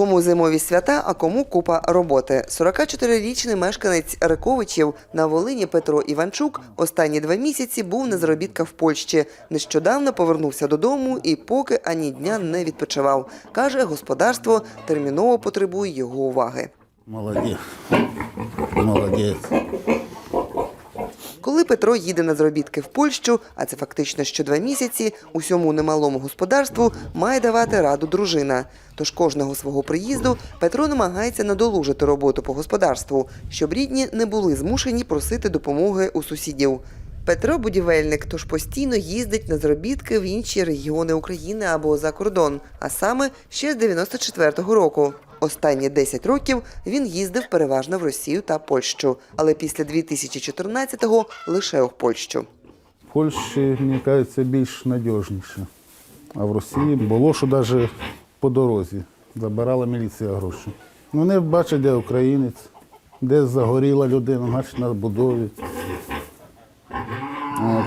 Кому зимові свята, а кому купа роботи. 44-річний мешканець Риковичів на Волині Петро Іванчук останні два місяці був на заробітках в Польщі. Нещодавно повернувся додому і поки ані дня не відпочивав. Каже, господарство терміново потребує його уваги. Молодец. Молодец. Коли Петро їде на заробітки в Польщу, а це фактично що два місяці, усьому немалому господарству має давати раду дружина. Тож кожного свого приїзду Петро намагається надолужити роботу по господарству, щоб рідні не були змушені просити допомоги у сусідів. Петро будівельник, тож постійно їздить на заробітки в інші регіони України або за кордон, а саме ще з 94-го року. Останні 10 років він їздив переважно в Росію та Польщу, але після 2014-го лише у Польщу. В Польщі, мені кажеться, більш надіжніше. А в Росії було, що навіть по дорозі забирала міліція гроші. Вони бачать, де українець, де загоріла людина, значить на будові. От.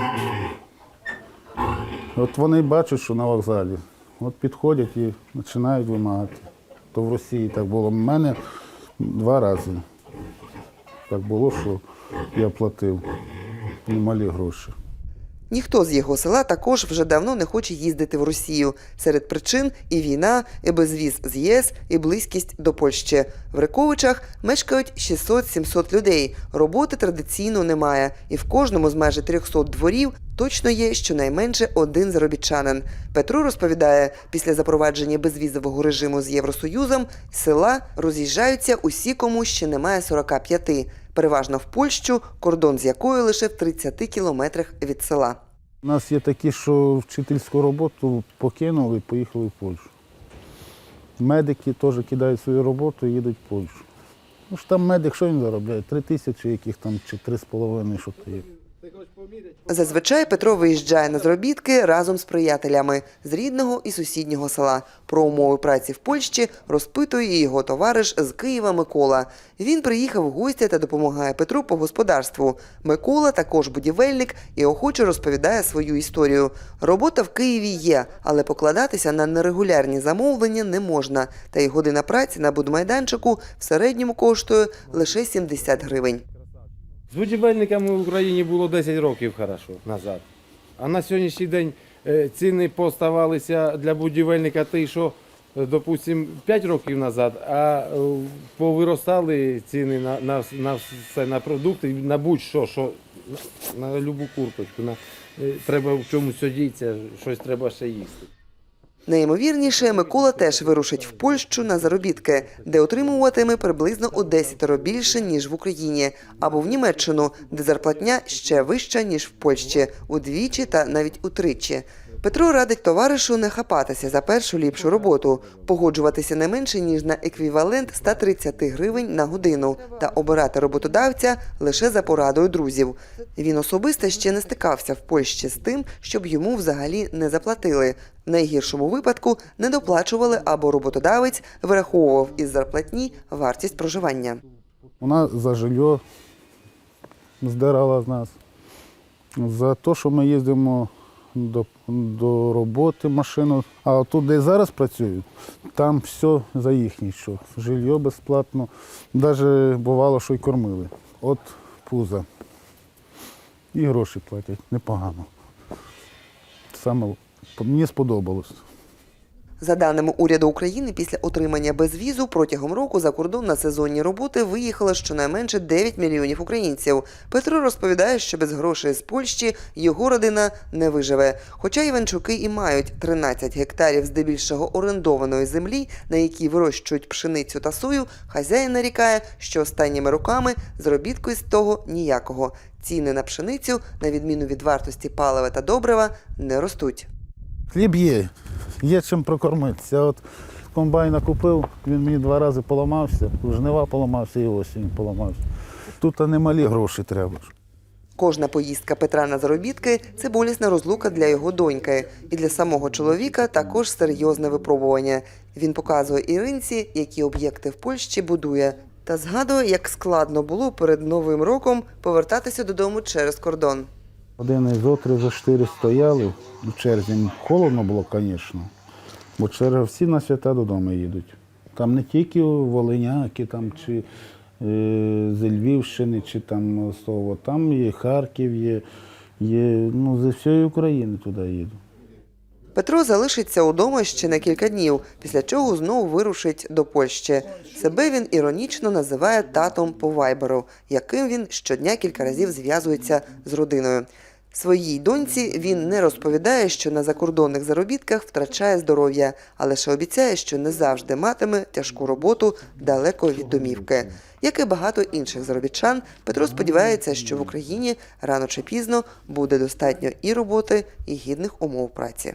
От вони бачать, що на вокзалі. От підходять і починають вимагати. То в Росії так було. У мене два рази. Так було, що я платив немалі гроші. Ніхто з його села також вже давно не хоче їздити в Росію. Серед причин і війна, і безвіз з ЄС, і близькість до Польщі. В Риковичах мешкають 600-700 людей. Роботи традиційно немає, і в кожному з майже 300 дворів точно є щонайменше один заробітчанин. Петро розповідає, після запровадження безвізового режиму з Євросоюзом села роз'їжджаються усі, кому ще немає 45. Переважно в Польщу, кордон з якою лише в 30 кілометрах від села. У нас є такі, що вчительську роботу покинули і поїхали в Польщу. Медики теж кидають свою роботу і їдуть в Польщу. Ну ж там медик, що він заробляє? Три тисячі яких там чи три з половиною, що то є. Зазвичай Петро виїжджає на заробітки разом з приятелями з рідного і сусіднього села. Про умови праці в Польщі розпитує його товариш з Києва Микола. Він приїхав в гості та допомагає Петру по господарству. Микола також будівельник і охоче розповідає свою історію. Робота в Києві є, але покладатися на нерегулярні замовлення не можна. Та й година праці на будмайданчику в середньому коштує лише 70 гривень. З будівельниками в Україні було 10 років хорошо назад. А на сьогоднішній день е, ціни поставалися для будівельника ті, що, е, допустим, 5 років назад, а е, повиростали ціни на, на, на все, на продукти, на будь-що, що на, любу курточку. На, треба в чомусь одітися, щось треба ще їсти. Найімовірніше, Микола теж вирушить в Польщу на заробітки, де отримуватиме приблизно у 10 більше, ніж в Україні, або в Німеччину, де зарплатня ще вища, ніж в Польщі, удвічі та навіть утричі. Петро радить товаришу не хапатися за першу ліпшу роботу, погоджуватися не менше ніж на еквівалент 130 гривень на годину та обирати роботодавця лише за порадою друзів. Він особисто ще не стикався в Польщі з тим, щоб йому взагалі не заплатили. В найгіршому випадку не доплачували або роботодавець вираховував із зарплатні вартість проживання. Вона за жилье здирала з нас. За те, що ми їздимо до, до роботи машину. А тут, де я зараз працюю, там все за їхнє, що жилье безплатно. Навіть бувало, що й кормили. От пуза. І гроші платять непогано. Саме мені сподобалось. За даними уряду України, після отримання безвізу протягом року за кордон на сезонні роботи виїхало щонайменше 9 мільйонів українців. Петро розповідає, що без грошей з Польщі його родина не виживе. Хоча Іванчуки і мають 13 гектарів здебільшого орендованої землі, на якій вирощують пшеницю та сою, хазяїн нарікає, що останніми роками заробітку із того ніякого. Ціни на пшеницю, на відміну від вартості палива та добрива, не ростуть. Хліб є, є чим прокормитися. От комбайна купив, він мені два рази поламався, жнива поламався і осінь поламався. Тут немалі гроші треба. Кожна поїздка Петра на заробітки це болісна розлука для його доньки. І для самого чоловіка також серйозне випробування. Він показує Іринці, які об'єкти в Польщі будує, та згадує, як складно було перед Новим роком повертатися додому через кордон. Один із отри за чотири стояли в черзі. Холодно було, звісно, бо через всі на свята додому їдуть. Там не тільки волиняки там, чи е, з Львівщини, чи там з того, там є Харків, є, є ну, зі всієї України туди їду. Петро залишиться удома ще на кілька днів, після чого знову вирушить до Польщі. Себе він іронічно називає татом по вайберу, яким він щодня кілька разів зв'язується з родиною. Своїй доньці він не розповідає, що на закордонних заробітках втрачає здоров'я, а лише обіцяє, що не завжди матиме тяжку роботу далеко від домівки. Як і багато інших заробітчан, Петро сподівається, що в Україні рано чи пізно буде достатньо і роботи, і гідних умов праці.